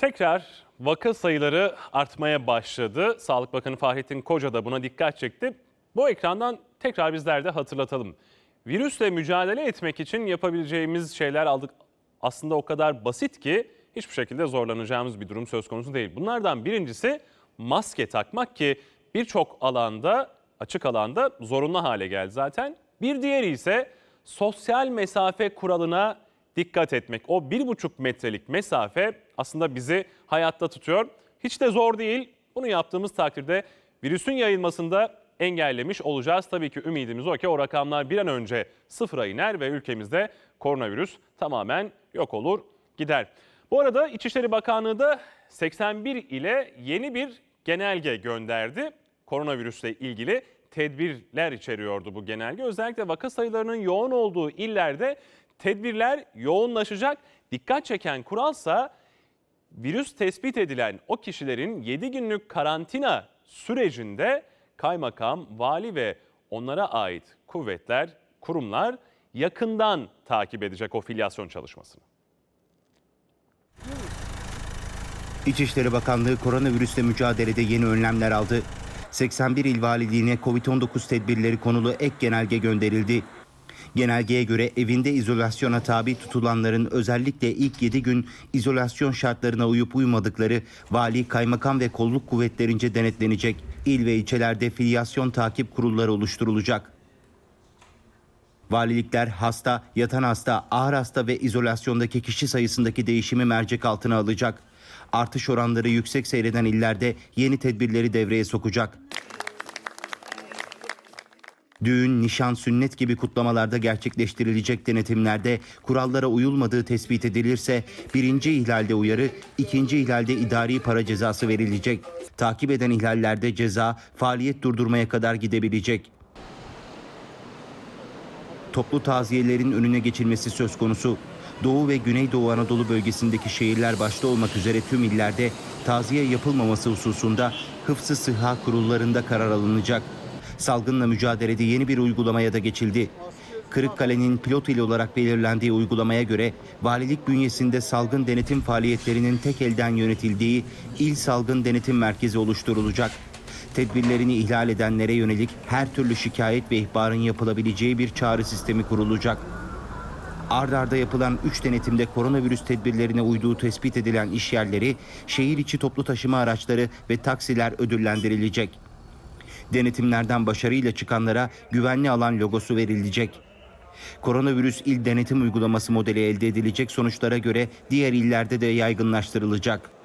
Tekrar vaka sayıları artmaya başladı. Sağlık Bakanı Fahrettin Koca da buna dikkat çekti. Bu ekrandan tekrar bizler de hatırlatalım. Virüsle mücadele etmek için yapabileceğimiz şeyler aldık aslında o kadar basit ki hiçbir şekilde zorlanacağımız bir durum söz konusu değil. Bunlardan birincisi maske takmak ki birçok alanda açık alanda zorunlu hale geldi zaten. Bir diğeri ise sosyal mesafe kuralına dikkat etmek. O bir buçuk metrelik mesafe aslında bizi hayatta tutuyor. Hiç de zor değil. Bunu yaptığımız takdirde virüsün yayılmasında engellemiş olacağız. Tabii ki ümidimiz o ki o rakamlar bir an önce sıfıra iner ve ülkemizde koronavirüs tamamen yok olur gider. Bu arada İçişleri Bakanlığı da 81 ile yeni bir genelge gönderdi. Koronavirüsle ilgili tedbirler içeriyordu bu genelge. Özellikle vaka sayılarının yoğun olduğu illerde tedbirler yoğunlaşacak. Dikkat çeken kuralsa virüs tespit edilen o kişilerin 7 günlük karantina sürecinde kaymakam, vali ve onlara ait kuvvetler, kurumlar yakından takip edecek o filyasyon çalışmasını. İçişleri Bakanlığı koronavirüsle mücadelede yeni önlemler aldı. 81 il valiliğine Covid-19 tedbirleri konulu ek genelge gönderildi. Genelgeye göre evinde izolasyona tabi tutulanların özellikle ilk 7 gün izolasyon şartlarına uyup uymadıkları vali, kaymakam ve kolluk kuvvetlerince denetlenecek. İl ve ilçelerde filyasyon takip kurulları oluşturulacak. Valilikler hasta, yatan hasta, ağır hasta ve izolasyondaki kişi sayısındaki değişimi mercek altına alacak. Artış oranları yüksek seyreden illerde yeni tedbirleri devreye sokacak. Düğün, nişan, sünnet gibi kutlamalarda gerçekleştirilecek denetimlerde kurallara uyulmadığı tespit edilirse birinci ihlalde uyarı, ikinci ihlalde idari para cezası verilecek. Takip eden ihlallerde ceza faaliyet durdurmaya kadar gidebilecek. Toplu taziyelerin önüne geçilmesi söz konusu. Doğu ve Güneydoğu Anadolu bölgesindeki şehirler başta olmak üzere tüm illerde taziye yapılmaması hususunda hıfzı sıhha kurullarında karar alınacak. Salgınla mücadelede yeni bir uygulamaya da geçildi. Kırıkkale'nin pilot il olarak belirlendiği uygulamaya göre valilik bünyesinde salgın denetim faaliyetlerinin tek elden yönetildiği İl Salgın Denetim Merkezi oluşturulacak. Tedbirlerini ihlal edenlere yönelik her türlü şikayet ve ihbarın yapılabileceği bir çağrı sistemi kurulacak. Ard arda yapılan 3 denetimde koronavirüs tedbirlerine uyduğu tespit edilen iş yerleri, şehir içi toplu taşıma araçları ve taksiler ödüllendirilecek. Denetimlerden başarıyla çıkanlara güvenli alan logosu verilecek. Koronavirüs il denetim uygulaması modeli elde edilecek sonuçlara göre diğer illerde de yaygınlaştırılacak.